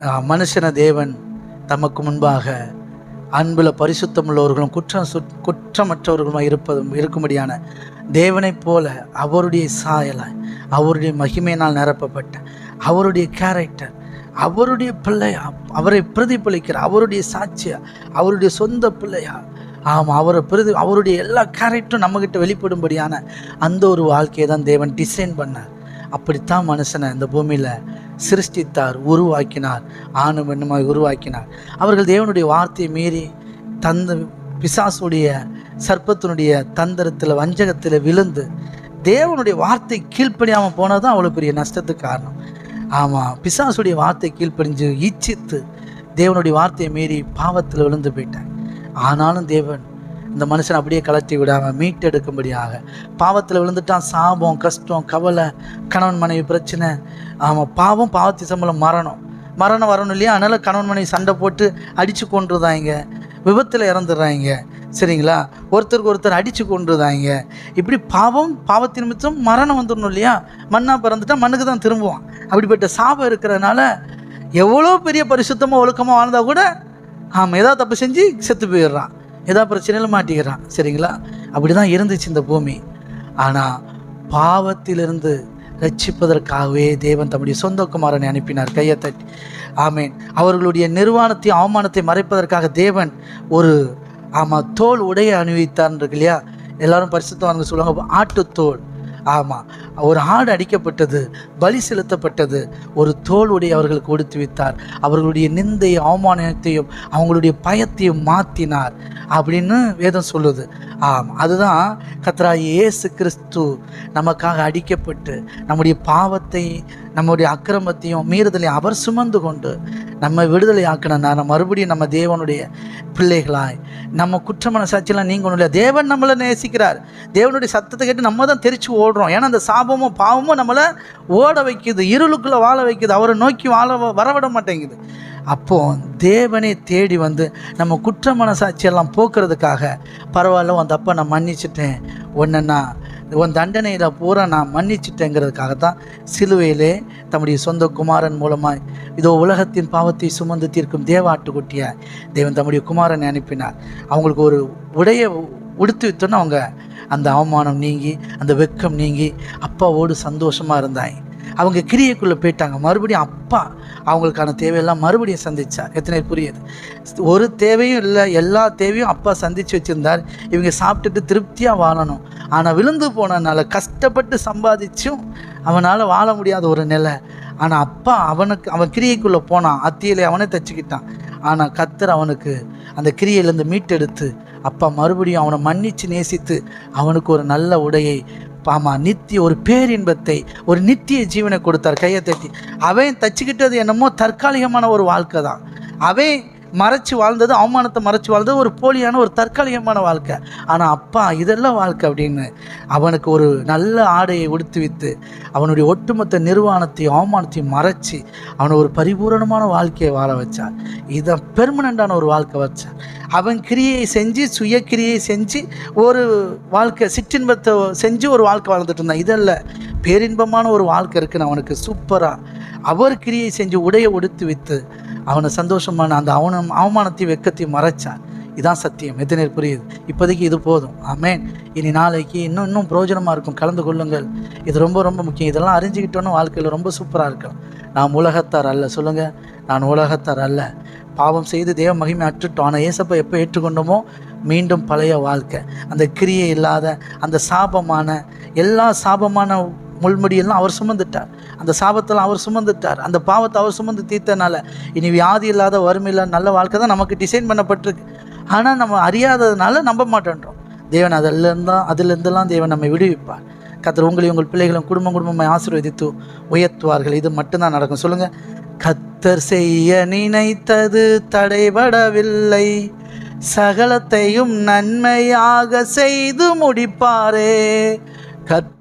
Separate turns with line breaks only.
மனுஷனை மனுஷன தேவன் தமக்கு முன்பாக அன்புல பரிசுத்தமுள்ளவர்களும் குற்றம் சு குற்றமற்றவர்களுமாய் இருப்பதும் இருக்கும்படியான தேவனைப் போல அவருடைய சாயலாய் அவருடைய மகிமையினால் நிரப்பப்பட்ட அவருடைய கேரக்டர் அவருடைய பிள்ளையா அவரை பிரதிபலிக்கிற அவருடைய சாட்சியா அவருடைய சொந்த பிள்ளையா. ஆமாம் அவரை பிரதி அவருடைய எல்லா கேரக்டரும் நம்மக்கிட்ட வெளிப்படும்படியான அந்த ஒரு வாழ்க்கையை தான் தேவன் டிசைன் பண்ணார். அப்படித்தான் மனுஷனை இந்த பூமியில் சிருஷ்டித்தார் உருவாக்கினார் ஆணும் பெண்ணுமாய் உருவாக்கினார். அவர்கள் தேவனுடைய வார்த்தையை மீறி தந்த பிசாசுடைய சர்ப்பத்தினுடைய தந்திரத்தில் வஞ்சகத்தில் விழுந்து தேவனுடைய வார்த்தை கீழ்ப்படியாமல் போனது தான் அவ்வளோ பெரிய நஷ்டத்துக்கு காரணம். ஆமாம் பிசாசுடைய வார்த்தை கீழ்ப்படிஞ்சு இச்சித்து தேவனுடைய வார்த்தையை மீறி பாவத்தில் விழுந்து போயிட்டாங்க ஆனாலும் தேவன் இந்த மனுஷனை அப்படியே கலட்டி விடாமல் மீட்டெடுக்கும்படியாக பாவத்தில் விழுந்துட்டான் சாபம் கஷ்டம் கவலை கணவன் மனைவி பிரச்சனை. ஆமாம் பாவம் பாவத்தி சம்பளம் மரணம். மரணம் வரணும் இல்லையா? அதனால் கணவன் மனைவி சண்டை போட்டு அடித்து கொண்டுருதாங்க விபத்தில் இறந்துடுறாங்க சரிங்களா? ஒருத்தருக்கு ஒருத்தர் அடித்து கொண்டுருதாங்க இப்படி பாவம் பாவத்தின் நிமித்தம் மரணம் வந்துடணும் இல்லையா? மண்ணாக பிறந்துட்டா மண்ணுக்கு தான் திரும்புவான். அப்படிப்பட்ட சாபம் இருக்கிறதுனால எவ்வளோ பெரிய பரிசுத்தமாக ஒழுக்கமாக வாழ்ந்தால் கூட ஆமாம் ஏதாவது தப்பு செஞ்சு செத்து போயிடுறான். ஏதோ பிரச்சனையில் மாட்டிக்கிறான். சரிங்களா? அப்படி தான் இருந்துச்சு இந்த பூமி. ஆனால் பாவத்திலிருந்து ரட்சிப்பதற்காகவே தேவன் தம்முடைய சொந்த குமாரனை அனுப்பினார். கையை தட்டி. ஆமேன். அவர்களுடைய நிர்வாணத்தை அவமானத்தை மறைப்பதற்காக தேவன் ஒரு ஆமாம் தோல் உடைய அணிவித்தார் இருக்கு இல்லையா? எல்லாரும் பரிசுத்தவான்கள் சொல்லுவாங்க ஆட்டுத்தோல். ஆமாம் ஒரு ஆடு அடிக்கப்பட்டது பலி செலுத்தப்பட்டது ஒரு தோளுடைய அவர்கள் அவர்களுக்கு கொடுத்து வைத்தார். அவர்களுடைய நிந்தை அவமானத்தையும் அவங்களுடைய பயத்தையும் மாற்றினார் அப்படின்னு வேதம் சொல்லுது. ஆம் அதுதான் கத்ரா இயேசு கிறிஸ்து நமக்காக அடிக்கப்பட்டு நம்முடைய பாவத்தை நம்முடைய அக்கிரமத்தையும் மீறுதலையும் அவர் சுமந்து கொண்டு நம்ம விடுதலை ஆக்கணும்னா மறுபடியும் நம்ம தேவனுடைய பிள்ளைகளாய். நம்ம குற்றமான சாட்சியெல்லாம் நீங்க ஒன்றும் இல்லை தேவன் நம்மளை நேசிக்கிறார். தேவனுடைய சத்தத்தை கேட்டு நம்ம தான் தெரிச்சு ஓடுறோம். ஏன்னா அந்த சாபமும் பாவமும் நம்மளை ஓட வைக்குது. இருளுக்குள்ளே வாழ வைக்குது. அவரை நோக்கி வாழ வரவிட மாட்டேங்குது. அப்போது தேவனை தேடி வந்து நம்ம குற்ற மனசாட்சியெல்லாம் போக்குறதுக்காக பரவாயில்ல உன் தப்பை நான் மன்னிச்சிட்டேன். ஒன்று நான் உன் தண்டனையில் பூரா நான் மன்னிச்சிட்டேங்கிறதுக்காக தான் சிலுவையிலே தம்முடைய சொந்த குமாரன் மூலமாக இதோ உலகத்தின் பாவத்தை சுமந்து தீர்க்கும் தேவ ஆட்டுக்குட்டிய தேவன் தம்முடைய குமாரனை அனுப்பினார். அவங்களுக்கு ஒரு உடைய உடுத்து வித்தோன்னு அவங்க அந்த அவமானம் நீங்கி அந்த வெக்கம் நீங்கி அப்பாவோடு சந்தோஷமாக இருந்தாங்க அவங்க கிரியைக்குள்ளே போயிட்டாங்க. மறுபடியும் அப்பா அவங்களுக்கான தேவையெல்லாம் மறுபடியும் சந்தித்தார் எத்தனை புரியுது? ஒரு தேவையும் இல்லை எல்லா தேவையும் அப்பா சந்தித்து வச்சுருந்தார். இவங்க சாப்பிட்டுட்டு திருப்தியாக வாழணும். ஆனால் விழுந்து போனனால கஷ்டப்பட்டு சம்பாதிச்சும் அவனால் வாழ முடியாத ஒரு நிலை. ஆனால் அப்பா அவனுக்கு அவன் கிரியைக்குள்ளே போனான் அத்தியிலே அவனே தச்சுக்கிட்டான். ஆனால் கத்தர் அவனுக்கு அந்த கிரியையிலேருந்து மீட்டெடுத்து அப்பா மறுபடியும் அவனை மன்னித்து நேசித்து அவனுக்கு ஒரு நல்ல உடையை பாமா நித்திய ஒரு பேரின்பத்தை ஒரு நித்திய ஜீவனை கொடுத்தார் கையை தட்டி அவன் தச்சுக்கிட்டது என்னமோ தற்காலிகமான ஒரு வாழ்க்கை தான் அவன் மறைச்சி வாழ்ந்தது அவமானத்தை மறைச்சு வாழ்ந்தது ஒரு போலியான ஒரு தற்காலிகமான வாழ்க்கை. ஆனால் அப்பா இதெல்லாம் வாழ்க்கை அப்படின்னு அவனுக்கு ஒரு நல்ல ஆடையை உடுத்து வித்து அவனுடைய ஒட்டுமொத்த நிர்வாணத்தையும் அவமானத்தையும் மறைச்சி அவனை ஒரு பரிபூரணமான வாழ்க்கையை வாழ வச்சார். இதை பெர்மனண்டான ஒரு வாழ்க்கை வச்சார். அவன் கிரியை செஞ்சு சுய கிரியை செஞ்சு ஒரு வாழ்க்கை சிற்றின்பத்தை செஞ்சு ஒரு வாழ்க்கை வாழ்ந்துட்டு இருந்தான். இதல்ல பேரின்பமான ஒரு வாழ்க்கை இருக்குன்னு அவனுக்கு சூப்பராக அவர் கிரியை செஞ்சு உடையை உடுத்து வித்து அவனை சந்தோஷமான அந்த அவனம் அவமானத்தையும் வெக்கத்தையும் மறைச்சான். இதான் சத்தியம். எத்தனை புரியுது? இப்போதைக்கு இது போதும். ஆமேன். இனி நாளைக்கு இன்னும் இன்னும் பிரயோஜனமாக இருக்கும். கலந்து கொள்ளுங்கள். இது ரொம்ப ரொம்ப முக்கியம். இதெல்லாம் அறிஞ்சிக்கிட்டோன்னு வாழ்க்கையில் ரொம்ப சூப்பராக இருக்கும். நாம் உலகத்தார் அல்ல. சொல்லுங்கள் நான் உலகத்தார் அல்ல. பாவம் செய்து தேவ மகிமை அற்றுட்டோம். ஆனால் ஏசப்பை எப்போ ஏற்றுக்கொண்டோமோ? மீண்டும் பழைய வாழ்க்கை. அந்த கிரியை இல்லாத அந்த சாபமான எல்லா சாபமான முள்முடியெல்லாம் அவர் சுமந்துட்டார். அந்த சாபத்தெல்லாம் அவர் சுமந்துட்டார். அந்த பாவத்தை அவர் சுமந்து தீர்த்தனால இனி வியாதி இல்லாத வறுமை இல்லாத நல்ல வாழ்க்கை தான் நமக்கு டிசைன் பண்ணப்பட்டிருக்கு. ஆனால் நம்ம அறியாததுனால நம்ப மாட்டேன்றோம். தேவன் அதிலிருந்து அதிலிருந்தெல்லாம் தேவன் நம்மை விடுவிப்பார். கத்தர் உங்களையும் உங்கள் பிள்ளைகளும் குடும்பம் குடும்பமாய் ஆசீர்வதித்து உயர்த்துவார்கள். இது மட்டும்தான் நடக்கும். சொல்லுங்கள் கத்தர் செய்ய நினைத்தது தடைபடவில்லை. சகலத்தையும் நன்மையாக செய்து முடிப்பாரே. கத்